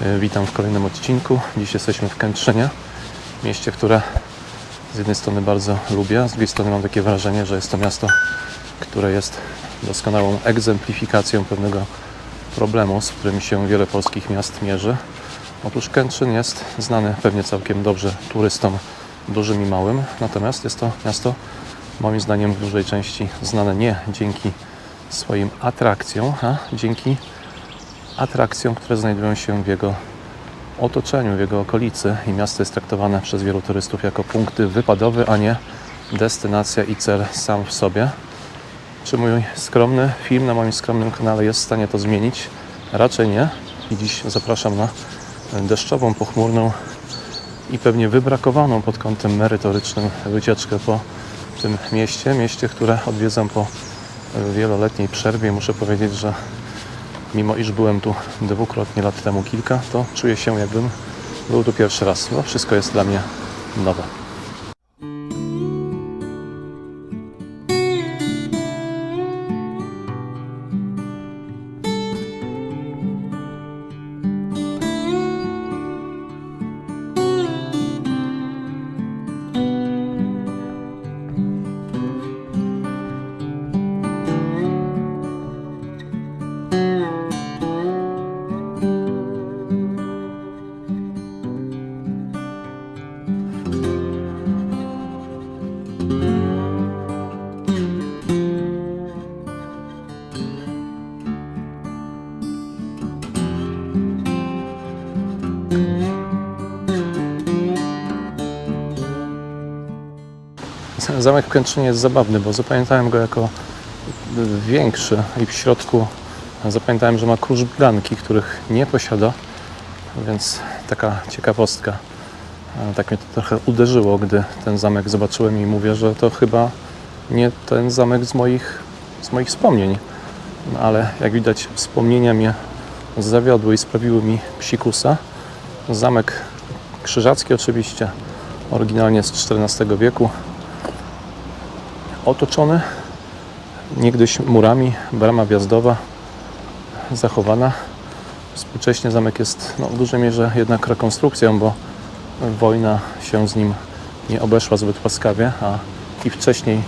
E, Witam w kolejnym odcinku. Dziś jesteśmy w Kętrzynie, mieście, które z jednej strony bardzo lubię, a z drugiej strony mam takie wrażenie, że jest to miasto, które jest doskonałą egzemplifikacją pewnego problemu, z którym się wiele polskich miast mierzy. Otóż Kętrzyn jest znany pewnie całkiem dobrze turystom dużym i małym, natomiast jest to miasto moim zdaniem w dużej części znane nie dzięki swoim atrakcjom, a dzięki atrakcjom, które znajdują się w jego otoczeniu, w jego okolicy i miasto jest traktowane przez wielu turystów jako punkty wypadowe, a nie destynacja i cel sam w sobie. Czy mój skromny film na moim skromnym kanale jest w stanie to zmienić? Raczej nie. I dziś zapraszam na deszczową, pochmurną i pewnie wybrakowaną pod kątem merytorycznym wycieczkę po tym mieście. Mieście, które odwiedzam po wieloletniej przerwie. Muszę powiedzieć, że mimo iż byłem tu dwukrotnie lat temu kilka, to czuję się jakbym był tu pierwszy raz. Wszystko jest dla mnie nowe. Zamek w Kętrzynie jest zabawny, bo zapamiętałem go jako większy i w środku zapamiętałem, że ma krużganki, których nie posiada, więc taka ciekawostka. Tak mnie to trochę uderzyło, gdy ten zamek zobaczyłem i mówię, że to chyba nie ten zamek z moich, z moich wspomnień. No, ale jak widać wspomnienia mnie zawiodły i sprawiły mi psikusa. Zamek krzyżacki oczywiście, oryginalnie z XIV wieku, otoczony niegdyś murami, brama wjazdowa zachowana. Współcześnie zamek jest no, w dużej mierze jednak rekonstrukcją, bo wojna się z nim nie obeszła zbyt łaskawie, a i wcześniej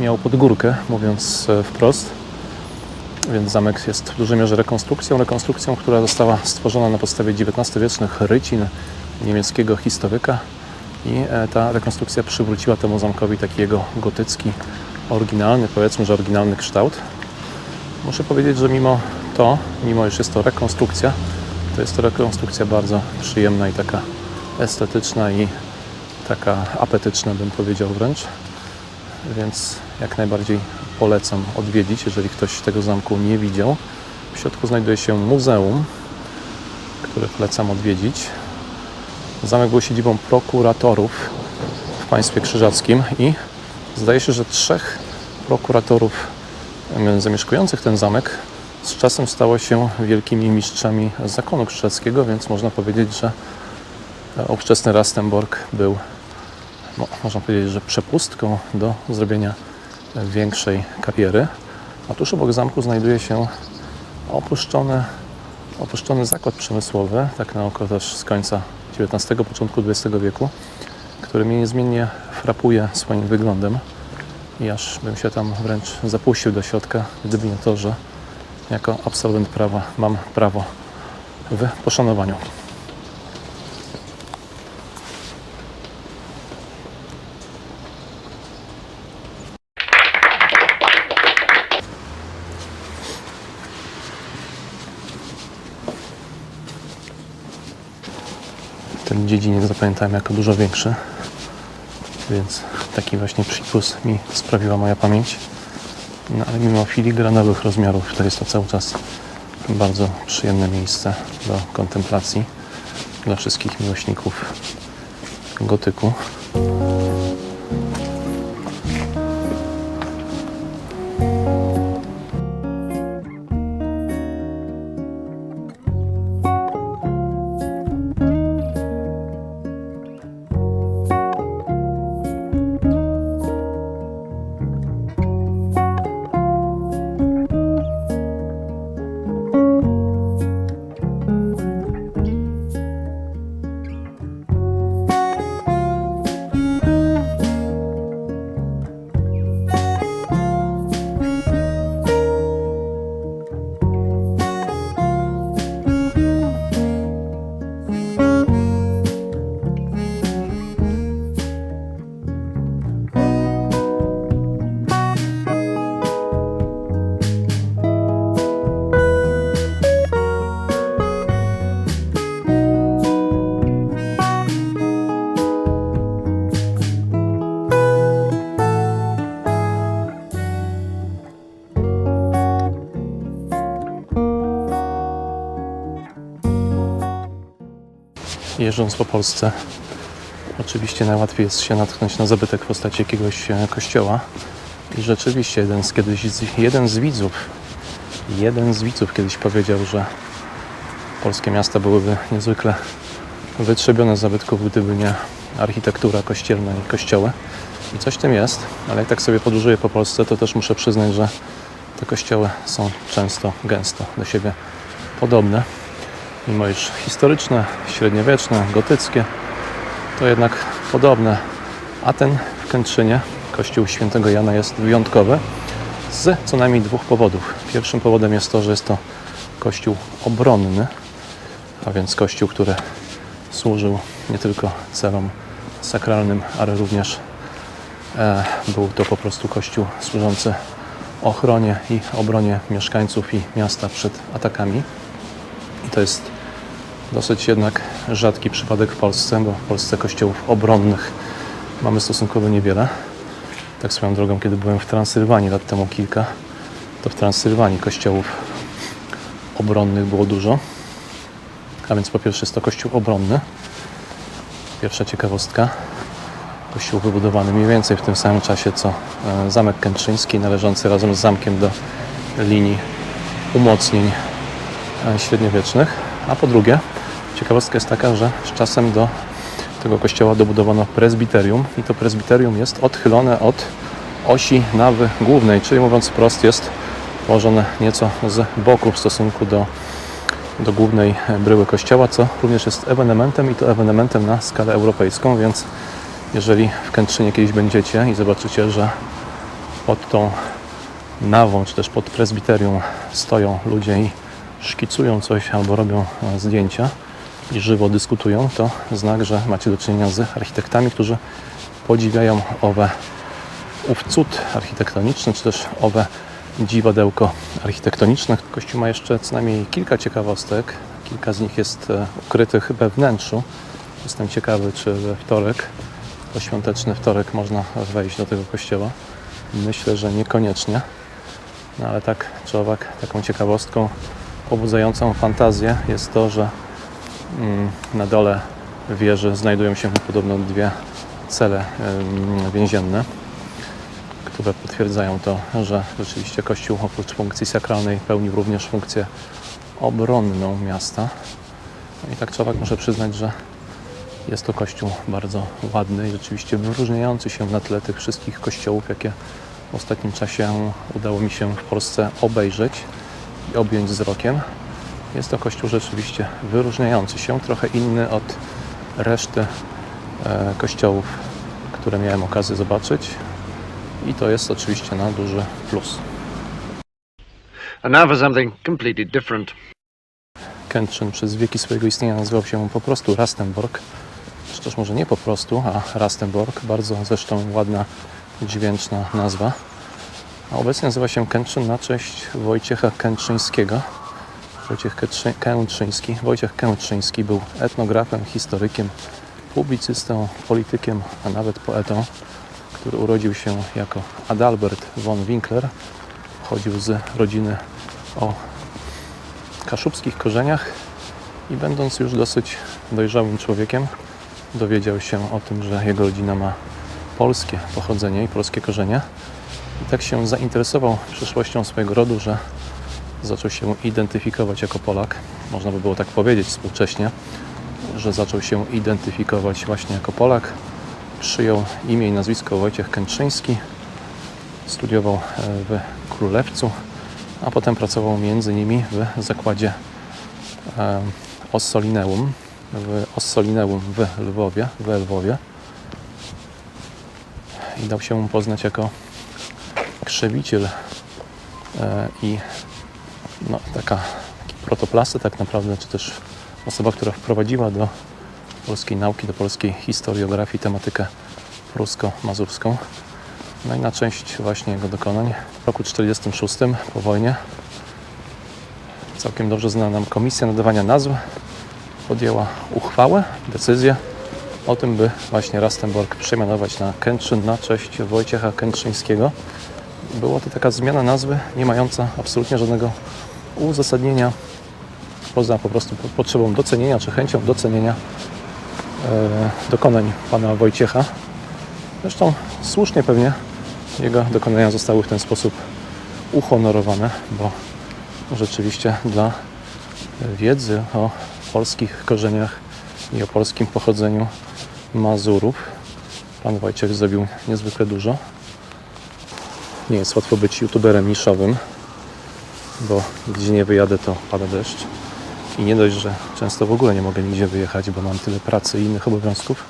miał podgórkę, mówiąc e, wprost. Więc zamek jest w dużej mierze rekonstrukcją, rekonstrukcją, która została stworzona na podstawie XIX-wiecznych rycin niemieckiego historyka i e, ta rekonstrukcja przywróciła temu zamkowi taki jego gotycki, oryginalny, powiedzmy, że oryginalny kształt. Muszę powiedzieć, że mimo to, mimo iż jest to rekonstrukcja, to jest to rekonstrukcja bardzo przyjemna i taka estetyczna i taka apetyczna, bym powiedział wręcz. Więc jak najbardziej polecam odwiedzić, jeżeli ktoś tego zamku nie widział. W środku znajduje się muzeum, które polecam odwiedzić. Zamek był siedzibą prokuratorów w państwie krzyżackim i zdaje się, że trzech prokuratorów zamieszkujących ten zamek z czasem stało się wielkimi mistrzami zakonu krzyżackiego, więc można powiedzieć, że e, ówczesny Rastenborg był, no, można powiedzieć, że przepustką do zrobienia e, większej kariery. A tuż obok zamku znajduje się opuszczony, opuszczony zakład przemysłowy, tak na oko też z końca XIX, początku XX wieku, który mnie niezmiennie frapuje swoim wyglądem i aż bym się tam wręcz zapuścił do środka, gdyby nie to, że jako absolwent prawa mam prawo w poszanowaniu. Ten dziedziniec zapamiętałem jako dużo większy, więc taki właśnie psikus mi sprawiła moja pamięć. No ale mimo filigranowych rozmiarów to jest to cały czas bardzo przyjemne miejsce do kontemplacji dla wszystkich miłośników gotyku. Jeżdżąc po Polsce, oczywiście najłatwiej jest się natknąć na zabytek w postaci jakiegoś e, kościoła. I rzeczywiście jeden z, kiedyś, jeden z widzów, jeden z widzów kiedyś powiedział, że polskie miasta byłyby niezwykle wytrzebione z zabytków, gdyby nie architektura kościelna i kościoły. I coś w tym jest, ale jak tak sobie podróżuję po Polsce, to też muszę przyznać, że te kościoły są często, gęsto do siebie podobne. Mimo iż historyczne, średniowieczne, gotyckie, to jednak podobne. A ten w Kętrzynie, kościół świętego Jana jest wyjątkowy z co najmniej dwóch powodów. Pierwszym powodem jest to, że jest to kościół obronny, a więc kościół, który służył nie tylko celom sakralnym, ale również e, był to po prostu kościół służący ochronie i obronie mieszkańców i miasta przed atakami. I to jest dosyć jednak rzadki przypadek w Polsce, bo w Polsce kościołów obronnych mamy stosunkowo niewiele. Tak swoją drogą, kiedy byłem w Transylwanii lat temu kilka, to w Transylwanii kościołów obronnych było dużo. A więc po pierwsze jest to kościół obronny. Pierwsza ciekawostka. Kościół wybudowany mniej więcej w tym samym czasie co e, Zamek Kętrzyński, należący razem z zamkiem do linii umocnień e, średniowiecznych. A po drugie, ciekawostka jest taka, że z czasem do tego kościoła dobudowano prezbiterium i to prezbiterium jest odchylone od osi nawy głównej, czyli mówiąc wprost jest położone nieco z boku w stosunku do, do głównej bryły kościoła, co również jest ewenementem i to ewenementem na skalę europejską, więc jeżeli w Kętrzynie kiedyś będziecie i zobaczycie, że pod tą nawą, czy też pod prezbiterium stoją ludzie i szkicują coś albo robią e, zdjęcia i żywo dyskutują, to znak, że macie do czynienia z architektami, którzy podziwiają owe ów cud architektoniczny, czy też owe dziwadełko architektoniczne. Kościół ma jeszcze co najmniej kilka ciekawostek. Kilka z nich jest e, ukrytych we wnętrzu. Jestem ciekawy, czy we wtorek, poświąteczny wtorek, można wejść do tego kościoła. Myślę, że niekoniecznie. No ale tak czy owak, taką ciekawostką pobudzającą fantazję jest to, że na dole wieży znajdują się podobno dwie cele ym, więzienne, które potwierdzają to, że rzeczywiście Kościół oprócz funkcji sakralnej pełnił również funkcję obronną miasta. No I tak czy owak muszę przyznać, że jest to kościół bardzo ładny i rzeczywiście wyróżniający się na tle tych wszystkich kościołów, jakie w ostatnim czasie udało mi się w Polsce obejrzeć i objąć wzrokiem. Jest to kościół rzeczywiście wyróżniający się, trochę inny od reszty e, kościołów, które miałem okazję zobaczyć. I to jest oczywiście na duży plus. And now for something completely different. Kętrzyn przez wieki swojego istnienia nazywał się po prostu Rastenborg. Czy też może nie po prostu, a Rastenborg. Bardzo zresztą ładna, dźwięczna nazwa. A obecnie nazywa się Kętrzyn na cześć Wojciecha Kętrzyńskiego. Wojciech Kętrzy- Kętrzyński. Wojciech Kętrzyński był etnografem, historykiem, publicystą, politykiem, a nawet poetą, który urodził się jako Adalbert von Winkler. Pochodził z rodziny o kaszubskich korzeniach i będąc już dosyć dojrzałym człowiekiem, dowiedział się o tym, że jego rodzina ma polskie pochodzenie i polskie korzenie. I tak się zainteresował przyszłością swojego rodu, że zaczął się identyfikować jako Polak. Można by było tak powiedzieć współcześnie, że zaczął się identyfikować właśnie jako Polak. Przyjął imię i nazwisko Wojciech Kętrzyński. Studiował e, w Królewcu, a potem pracował między innymi w zakładzie e, Ossolineum, w Ossolineum w Lwowie, w Lwowie. I dał się poznać jako krzewiciel e, i no, taka, taki protoplasty tak naprawdę, czy też osoba, która wprowadziła do polskiej nauki, do polskiej historiografii tematykę prusko-mazurską. No i na część właśnie jego dokonań w roku 1946 po wojnie całkiem dobrze znana nam Komisja Nadawania Nazw podjęła uchwałę, decyzję o tym, by właśnie Rastenborg przemianować na Kętrzyn na cześć Wojciecha Kętrzyńskiego. Była to taka zmiana nazwy, nie mająca absolutnie żadnego uzasadnienia, poza po prostu po- potrzebą docenienia czy chęcią docenienia dokonań pana Wojciecha. Zresztą słusznie pewnie jego dokonania zostały w ten sposób uhonorowane, bo rzeczywiście dla wiedzy o polskich korzeniach i o polskim pochodzeniu Mazurów pan Wojciech zrobił niezwykle dużo. Nie jest łatwo być youtuberem niszowym, bo gdzie nie wyjadę, to pada deszcz. I nie dość, że często w ogóle nie mogę nigdzie wyjechać, bo mam tyle pracy i innych obowiązków,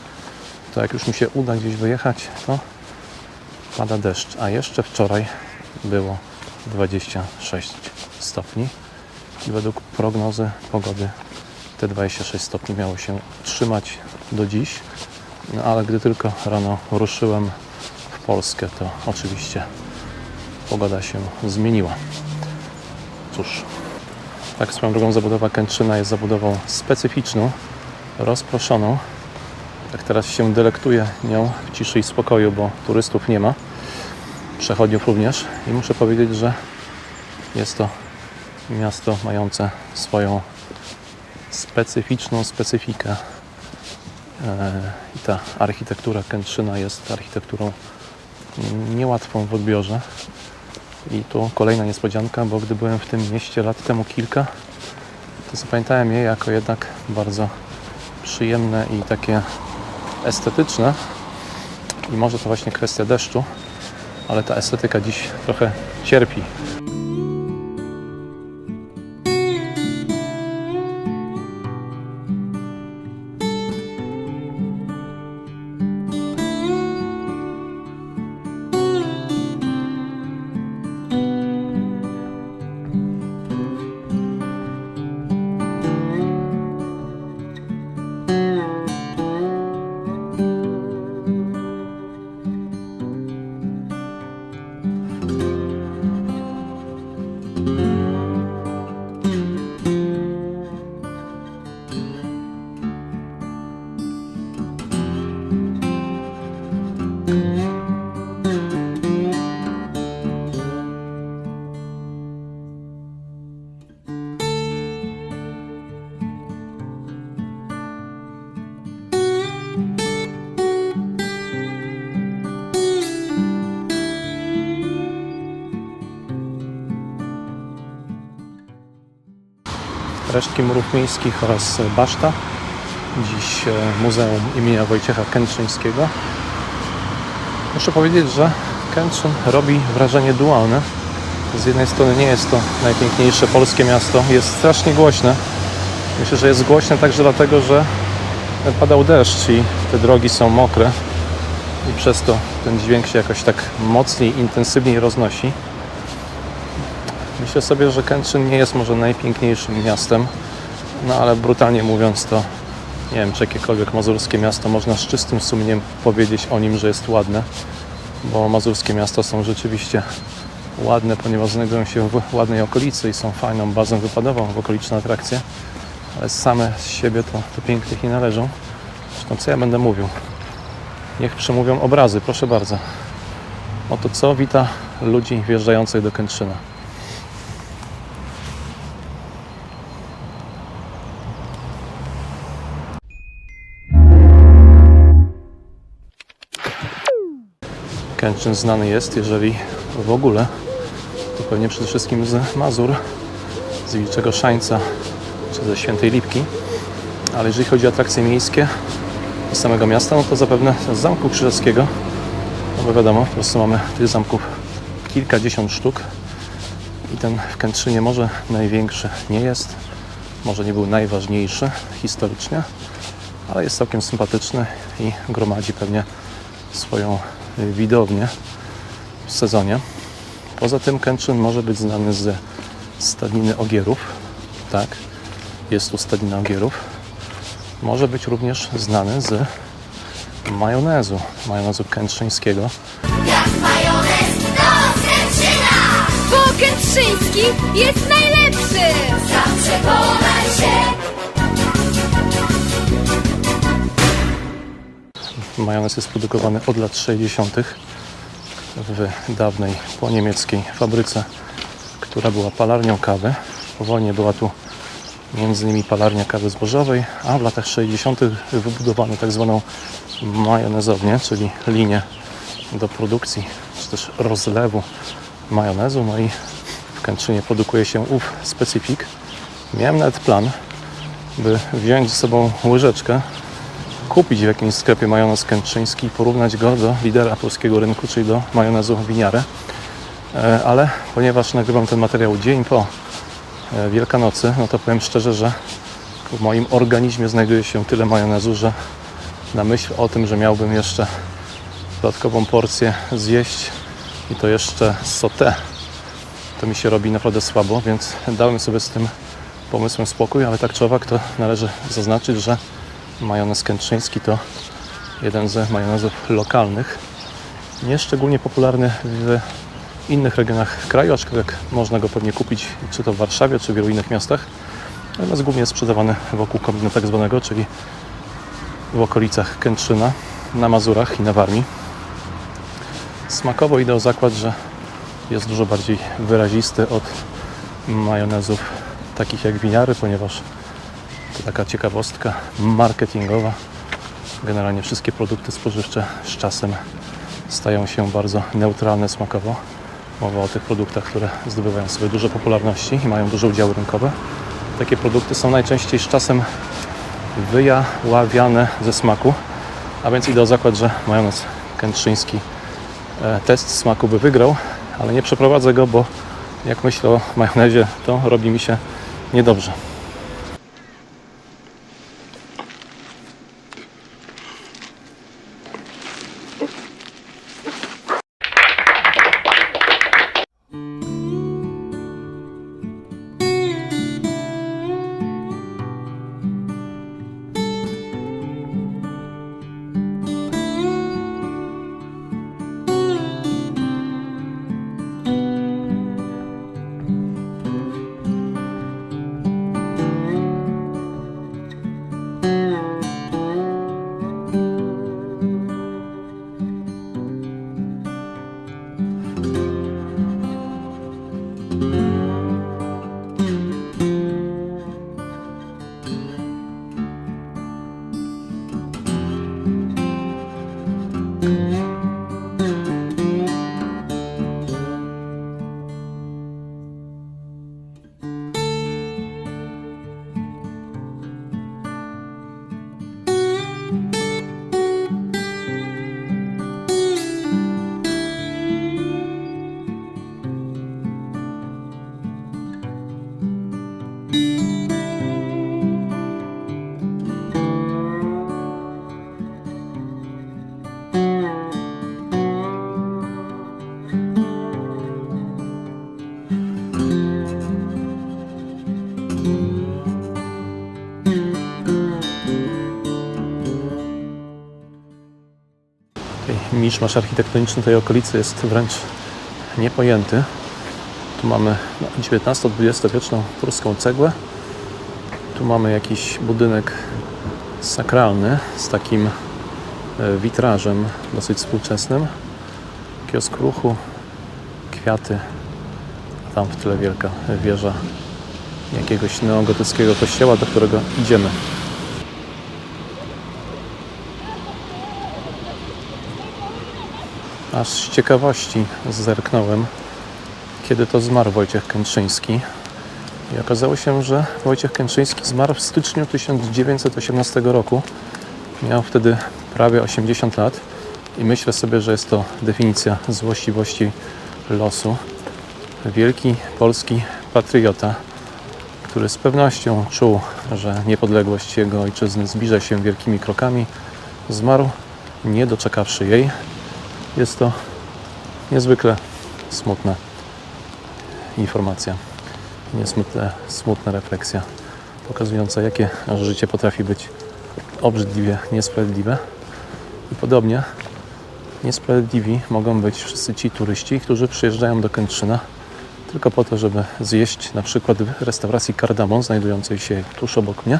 to jak już mi się uda gdzieś wyjechać, to pada deszcz. A jeszcze wczoraj było 26 stopni i według prognozy pogody te 26 stopni miało się trzymać do dziś. No ale gdy tylko rano ruszyłem w Polskę, to oczywiście pogoda się zmieniła. Cóż, tak swoją drugą zabudowa Kętrzyna jest zabudową specyficzną, rozproszoną. Tak teraz się delektuję nią w ciszy i spokoju, bo turystów nie ma, przechodniów również i muszę powiedzieć, że jest to miasto mające swoją specyficzną specyfikę. E, I ta architektura Kętrzyna jest architekturą niełatwą w odbiorze. I tu kolejna niespodzianka, bo gdy byłem w tym mieście lat temu kilka, to zapamiętałem je jako jednak bardzo przyjemne i takie estetyczne. I może to właśnie kwestia deszczu, ale ta estetyka dziś trochę cierpi. Resztki murów miejskich oraz baszta. Dziś e, Muzeum imienia Wojciecha Kętrzyńskiego. Muszę powiedzieć, że Kętrzyn robi wrażenie dualne. Z jednej strony nie jest to najpiękniejsze polskie miasto, jest strasznie głośne. Myślę, że jest głośne także dlatego, że padał deszcz i te drogi są mokre i przez to ten dźwięk się jakoś tak mocniej, intensywniej roznosi. Myślę sobie, że Kętrzyn nie jest może najpiękniejszym miastem, no ale brutalnie mówiąc to nie wiem, czy jakiekolwiek mazurskie miasto można z czystym sumieniem powiedzieć o nim, że jest ładne, bo mazurskie miasta są rzeczywiście ładne, ponieważ znajdują się w ładnej okolicy i są fajną bazą wypadową w okoliczne atrakcje, ale same z siebie to, to pięknych nie należą. Zresztą co ja będę mówił? Niech przemówią obrazy, proszę bardzo. Oto co wita ludzi wjeżdżających do Kętrzyna. Kęczyn znany jest, jeżeli w ogóle, to pewnie przede wszystkim z Mazur, z Wilczego Szańca czy ze Świętej Lipki. Ale jeżeli chodzi o atrakcje miejskie z samego miasta, no to zapewne z Zamku Krzyżackiego. No bo wiadomo, po prostu mamy tych zamków kilkadziesiąt sztuk i ten w Kętrzynie może największy nie jest, może nie był najważniejszy historycznie, ale jest całkiem sympatyczny i gromadzi pewnie swoją widownię w sezonie. Poza tym Kętrzyn może być znany z stadniny ogierów. Tak, jest tu stadnina ogierów. Może być również znany z majonezu, majonezu kętrzyńskiego. Jak majonez do Kętrzyna! Bo Kętrzyński jest najlepszy! Przekonaj się! Majonez jest produkowany od lat 60. w dawnej po niemieckiej fabryce, która była palarnią kawy. Po wojnie była tu między innymi palarnia kawy zbożowej, a w latach 60. wybudowano tak zwaną majonezownię, czyli linię do produkcji czy też rozlewu majonezu. No i w Kętrzynie produkuje się ów specyfik. Miałem nawet plan, by wziąć ze sobą łyżeczkę, kupić w jakimś sklepie majonez kętrzyński i porównać go do lidera polskiego rynku, czyli do majonezu winiary. E, Ale ponieważ nagrywam ten materiał dzień po e, Wielkanocy, no to powiem szczerze, że w moim organizmie znajduje się tyle majonezu, że na myśl o tym, że miałbym jeszcze dodatkową porcję zjeść i to jeszcze sauté, to mi się robi naprawdę słabo, więc dałem sobie z tym pomysłem spokój, ale tak czy owak to należy zaznaczyć, że majonez kętrzyński to jeden z majonezów lokalnych, nie szczególnie popularny w innych regionach kraju, aczkolwiek można go pewnie kupić czy to w Warszawie, czy w wielu innych miastach. Natomiast głównie jest sprzedawany wokół kombinu tak zwanego, czyli w okolicach Kętrzyna, na Mazurach i na Warmii. Smakowo idę o zakład, że jest dużo bardziej wyrazisty od majonezów takich jak winiary, ponieważ to taka ciekawostka marketingowa. Generalnie wszystkie produkty spożywcze z czasem stają się bardzo neutralne smakowo. Mowa o tych produktach, które zdobywają sobie dużo popularności i mają duże udziały rynkowe. Takie produkty są najczęściej z czasem wyjaławiane ze smaku, a więc idę o zakład, że majonez kętrzyński e, test smaku by wygrał, ale nie przeprowadzę go, bo jak myślę o majonezie, to robi mi się niedobrze. Miszmasz architektoniczny tej okolicy jest wręcz niepojęty. Tu mamy no, XIX-XX wieczną pruską cegłę. Tu mamy jakiś budynek sakralny z takim e, witrażem dosyć współczesnym. Kiosk ruchu, kwiaty, a tam w tyle wielka wieża jakiegoś neogotyckiego kościoła, do którego idziemy. Aż z ciekawości zerknąłem, kiedy to zmarł Wojciech Kętrzyński. I okazało się, że Wojciech Kętrzyński zmarł w styczniu 1918 roku. Miał wtedy prawie 80 lat i myślę sobie, że jest to definicja złośliwości losu. Wielki polski patriota, który z pewnością czuł, że niepodległość jego ojczyzny zbliża się wielkimi krokami, zmarł nie doczekawszy jej. Jest to niezwykle smutna informacja, niesmutna, smutna refleksja, pokazująca, jakie życie potrafi być obrzydliwie niesprawiedliwe. I podobnie niesprawiedliwi mogą być wszyscy ci turyści, którzy przyjeżdżają do Kętrzyna tylko po to, żeby zjeść na przykład w restauracji Kardamon, znajdującej się tuż obok mnie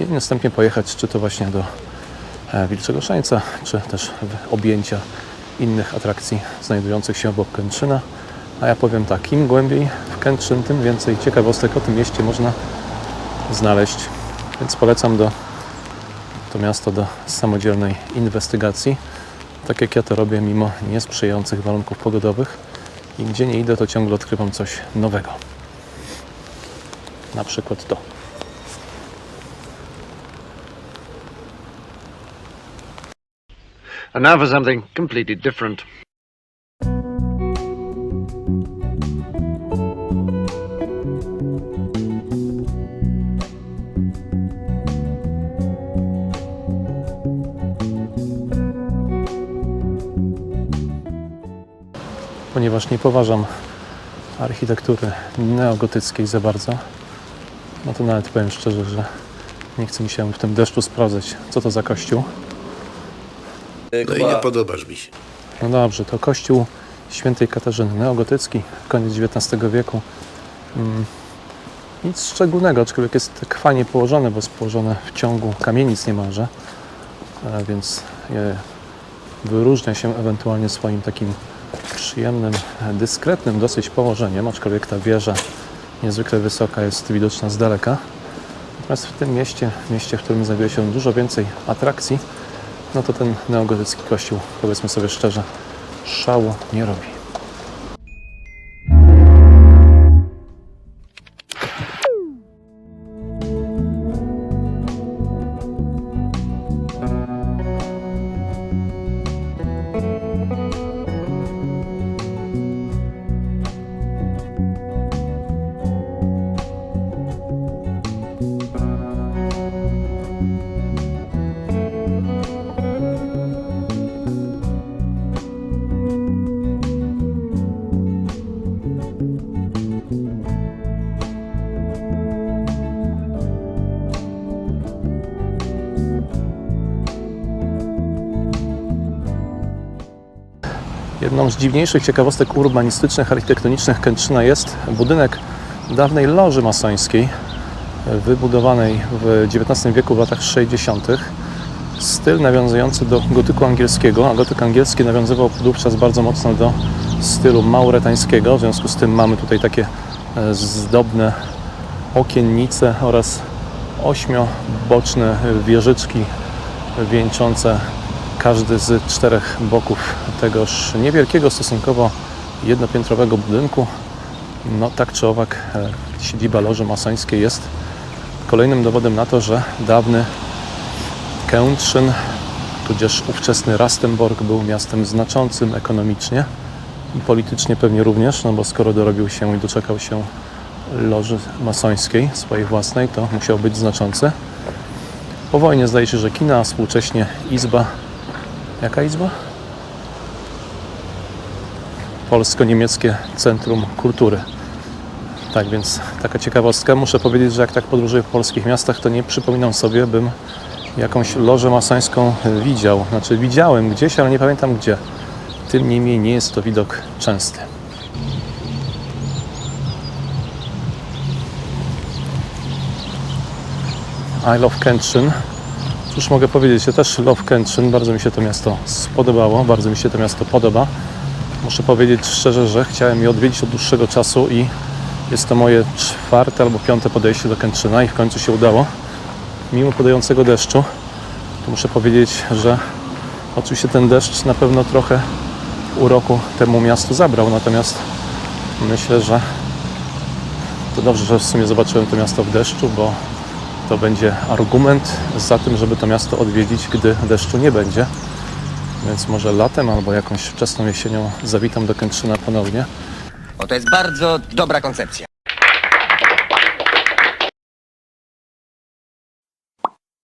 i następnie pojechać czy to właśnie do e, Wilczego Szańca, czy też w objęcia innych atrakcji znajdujących się obok Kętrzyna. A ja powiem tak, im głębiej w Kętrzyn, tym więcej ciekawostek o tym mieście można znaleźć. Więc polecam do, to miasto do samodzielnej inwestygacji. Tak jak ja to robię, mimo niesprzyjających warunków pogodowych. I gdzie nie idę, to ciągle odkrywam coś nowego. Na przykład to. And now for something completely different. ponieważ nie poważam architektury neogotyckiej za bardzo, no to nawet powiem szczerze, że nie chce mi się w tym deszczu sprawdzać, co to za kościół. No i nie podobasz mi się. No dobrze, to kościół świętej Katarzyny, neogotycki, koniec XIX wieku. Mm, nic szczególnego, aczkolwiek jest tak fajnie położone, bo jest położone w ciągu kamienic niemalże, e, więc je wyróżnia się ewentualnie swoim takim przyjemnym, dyskretnym dosyć położeniem, aczkolwiek ta wieża niezwykle wysoka jest widoczna z daleka. Natomiast w tym mieście, mieście, w którym znajduje się dużo więcej atrakcji, no to ten neogotycki kościół, powiedzmy sobie szczerze, szału nie robi. Jedną z dziwniejszych ciekawostek urbanistycznych, architektonicznych Kętrzyna jest budynek dawnej loży masońskiej, wybudowanej w XIX wieku w latach 60. Styl nawiązujący do gotyku angielskiego, a gotyk angielski nawiązywał wówczas bardzo mocno do stylu mauretańskiego. W związku z tym mamy tutaj takie e, zdobne okiennice oraz ośmioboczne wieżyczki wieńczące każdy z czterech boków tegoż niewielkiego stosunkowo jednopiętrowego budynku. No tak czy owak e, siedziba Loży Masońskiej jest kolejnym dowodem na to, że dawny Kętrzyn, tudzież ówczesny Rastenborg był miastem znaczącym ekonomicznie i politycznie pewnie również, no bo skoro dorobił się i doczekał się Loży Masońskiej, swojej własnej, to musiał być znaczący. Po wojnie zdaje się, że kina, współcześnie izba. Jaka izba? Polsko-niemieckie Centrum Kultury. Tak więc taka ciekawostka. Muszę powiedzieć, że jak tak podróżuję w polskich miastach, to nie przypominam sobie, bym jakąś lożę masońską widział. Znaczy widziałem gdzieś, ale nie pamiętam gdzie. Tym niemniej nie jest to widok częsty. I love Kętrzyn. Cóż mogę powiedzieć, ja też love Kętrzyn. Bardzo mi się to miasto spodobało, bardzo mi się to miasto podoba. Muszę powiedzieć szczerze, że chciałem je odwiedzić od dłuższego czasu i jest to moje czwarte albo piąte podejście do Kętrzyna i w końcu się udało. Mimo padającego deszczu, to muszę powiedzieć, że oczywiście ten deszcz na pewno trochę uroku temu miastu zabrał, natomiast myślę, że to dobrze, że w sumie zobaczyłem to miasto w deszczu, bo to będzie argument za tym, żeby to miasto odwiedzić, gdy deszczu nie będzie. Więc może latem albo jakąś wczesną jesienią zawitam do Kętrzyna ponownie. O, to jest bardzo dobra koncepcja.